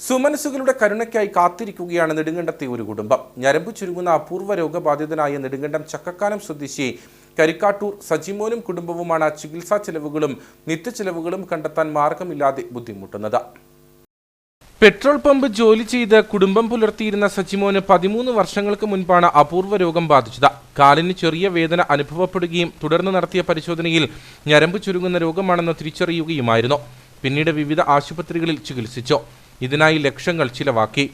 സുമനസുകളുടെ കരുണയ്ക്കായി കാത്തിരിക്കുകയാണ് നെടുങ്കണ്ടത്തെ ഒരു കുടുംബം. ഞരമ്പ് ചുരുങ്ങുന്ന അപൂർവ രോഗബാധിതനായ നെടുങ്കണ്ടം ചക്കക്കാനം സ്വദേശി കരിക്കാട്ടൂർ സജിമോനും കുടുംബവുമാണ് ചികിത്സാ ചെലവുകളും നിത്യചെലവുകളും കണ്ടെത്താൻ മാർഗമില്ലാതെ ബുദ്ധിമുട്ടുന്നത്. പെട്രോൾ പമ്പ് ജോലി ചെയ്ത് കുടുംബം പുലർത്തിയിരുന്ന സജിമോന് പതിമൂന്ന് വർഷങ്ങൾക്ക് മുൻപാണ് അപൂർവ രോഗം ബാധിച്ചത്. കാലിന് ചെറിയ വേദന അനുഭവപ്പെടുകയും തുടർന്ന് നടത്തിയ പരിശോധനയിൽ ഞരമ്പ് ചുരുങ്ങുന്ന രോഗമാണെന്ന് തിരിച്ചറിയുകയുമായിരുന്നു. പിന്നീട് വിവിധ ആശുപത്രികളിൽ ചികിത്സിച്ചു. ഇതിനായി ലക്ഷങ്ങൾ ചിലവാക്കി.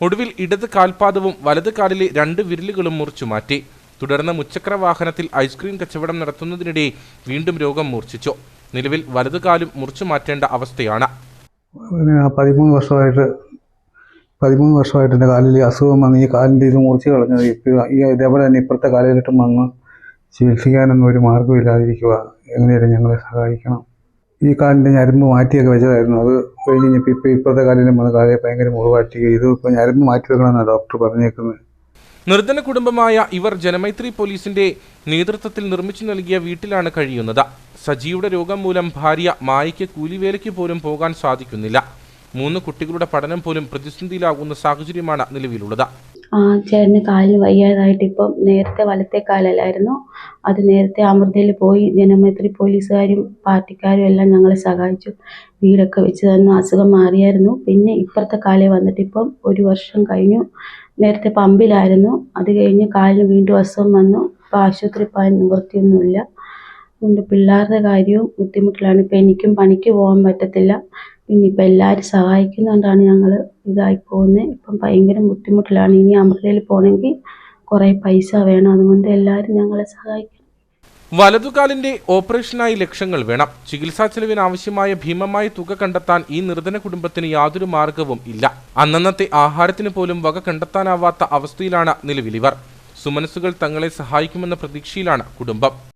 ഒടുവിൽ ഇടത് കാൽപാദവും വലത് കാലിലെ രണ്ട് വിരലുകളും മുറിച്ചു മാറ്റി. തുടർന്ന് മുച്ചക്ര വാഹനത്തിൽ ഐസ്ക്രീം കച്ചവടം നടത്തുന്നതിനിടെ വീണ്ടും രോഗം മൂർച്ഛിച്ചു. നിലവിൽ വലതു കാലും മുറിച്ചു മാറ്റേണ്ട അവസ്ഥയാണ്. പതിമൂന്ന് വർഷമായിട്ട് പതിമൂന്ന് വർഷമായിട്ട് എന്റെ കാലിൽ അസുഖം വന്ന് ഈ കാലിന്റെ ഇത് മുറിച്ച് കളഞ്ഞത് ഇപ്പോൾ ഈ ഇതേപോലെ തന്നെ ഇപ്പുറത്തെ കാലിലിട്ടും വന്ന് ചികിത്സിക്കാനൊന്നും ഒരു മാർഗമില്ലാതിരിക്കുക എങ്ങനെയാലും ഞങ്ങളെ സഹായിക്കണം. ഈ കാലിന്റെ ഞരമ്പ് മാറ്റിയൊക്കെ വെച്ചതായിരുന്നു. അത് കഴിഞ്ഞ് കഴിഞ്ഞപ്പോൾ ഇപ്പോൾ ഇപ്പോഴത്തെ കാലിലും വന്ന് കാലയെ ഭയങ്കര മുറിവാറ്റി ഇത് ഇപ്പോൾ ഞരമ്പ് മാറ്റി വെക്കണമെന്നാണ് ഡോക്ടർ പറഞ്ഞേക്കുന്നത്. നിർധന കുടുംബമായ ഇവർ ജനമൈത്രി പോലീസിന്റെ നേതൃത്വത്തിൽ നിർമ്മിച്ചു നൽകിയ വീട്ടിലാണ് കഴിയുന്നത്. സജിയുടെ രോഗം മൂലം ഭാര്യ മായയ്ക്ക് കൂലിവേലയ്ക്ക് പോലും പോകാൻ സാധിക്കുന്നില്ല. മൂന്ന് കുട്ടികളുടെ പഠനം പോലും പ്രതിസന്ധിയിലാകുന്ന സാഹചര്യമാണ് നിലവിലുള്ളത്. ചേട്ടന് കാലിന് വയ്യാതായിട്ട് ഇപ്പം നേരത്തെ വലത്തെ കാലല്ലായിരുന്നു. അത് നേരത്തെ അമൃതയിൽ പോയി ജനമൈത്രി പോലീസുകാരും പാർട്ടിക്കാരും എല്ലാം ഞങ്ങളെ സഹായിച്ചു. വീടൊക്കെ വെച്ച് തന്നു അസുഖം മാറിയായിരുന്നു. പിന്നെ ഇപ്പുറത്തെ കാലേ വന്നിട്ട് ഇപ്പം ഒരു വർഷം കഴിഞ്ഞു. നേരത്തെ പമ്പിലായിരുന്നു. അത് കഴിഞ്ഞ് കാലിന് വീണ്ടും അസുഖം വന്നു. ഇപ്പം ആശുപത്രി പോകാൻ നിവൃത്തിയൊന്നുമില്ല. പിള്ളേരുടെ കാര്യവും ബുദ്ധിമുട്ടിലാണ്. ഇപ്പം എനിക്കും പണിക്ക് പോകാൻ പറ്റത്തില്ല. ഇപ്പം എല്ലാവരും സഹായിക്കുന്നതുകൊണ്ടാണ് ഞങ്ങൾ ഇതായി പോകുന്നത് ഇപ്പം ഭയങ്കര ബുദ്ധിമുട്ടിലാണ്. ഇനി അമൃതയിൽ പോകണമെങ്കിൽ കുറേ പൈസ വേണം. അതുകൊണ്ട് എല്ലാവരും ഞങ്ങളെ സഹായിക്കണം. വലതുകാലിന്റെ ഓപ്പറേഷനായി ലക്ഷങ്ങൾ വേണം. ചികിത്സാ ചെലവിന് ആവശ്യമായ ഭീമമായ തുക കണ്ടെത്താൻ ഈ നിർധന കുടുംബത്തിന് യാതൊരു മാർഗവും ഇല്ല. അന്നന്നത്തെ ആഹാരത്തിന് പോലും വക കണ്ടെത്താനാവാത്ത അവസ്ഥയിലാണ് നിലവിലിവർ. സുമനസുകൾ തങ്ങളെ സഹായിക്കുമെന്ന പ്രതീക്ഷയിലാണ് കുടുംബം.